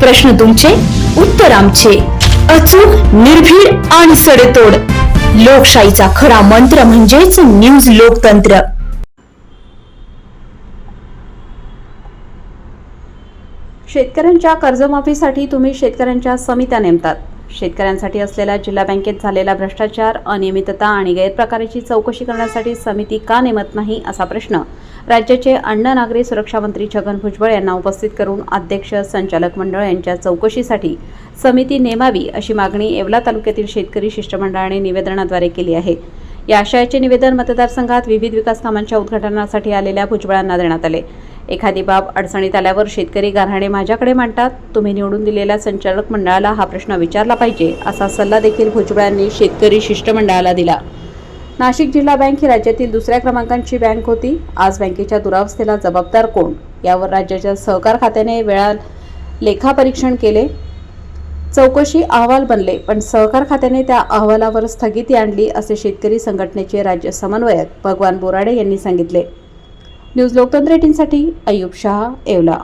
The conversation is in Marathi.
प्रश्न तुमचे उत्तर आमचे. अचूक निर्भीड आणि सडेतोड. लोकशाहीचा खरा मंत्र म्हणजेच न्यूज लोकतंत्र. शेतकऱ्यांच्या कर्जमाफीसाठी तुम्ही शेतकऱ्यांच्या समित्या नेमतात. शेतकऱ्यांसाठी असलेला जिल्हा बँकेत झालेला भ्रष्टाचार अनियमितता आणि गैरप्रकाराची चौकशी करण्यासाठी समिती का नेमत नाही असा प्रश्न. राज्याचे अन्न नागरी सुरक्षा मंत्री छगन भुजबळ यांना उपस्थित करून अध्यक्ष संचालक मंडळ यांच्या चौकशीसाठी समिती नेमावी अशी मागणी येवला तालुक्यातील शेतकरी शिष्टमंडळाने निवेदनाद्वारे केली आहे. या आशयाचे निवेदन मतदारसंघात विविध विकास कामांच्या उद्घाटनासाठी आलेल्या भुजबळांना देण्यात आले. एखादी बाब अडचणीत आल्यावर शेतकरी गारहाणे माझ्याकडे मांडतात. तुम्ही निवडून दिलेल्या संचालक मंडळाला हा प्रश्न विचारला पाहिजे असा सल्ला देखील भुजबळांनी शेतकरी शिष्टमंडळाला दिला. नाशिक जिल्हा बँक ही राज्यातील दुसऱ्या क्रमांकाची बँक होती. आज बँकेच्या दुरावस्थेला जबाबदार कोण? यावर राज्याच्या सहकार खात्याने वेळा लेखापरीक्षण केले. चौकशी अहवाल बनले पण सहकार खात्याने त्या अहवालावर स्थगिती आणली असे शेतकरी संघटनेचे राज्य समन्वयक भगवान बोराडे यांनी सांगितले. न्यूज लोकतंत्र एटीनसाठी अयुब शहा येवला.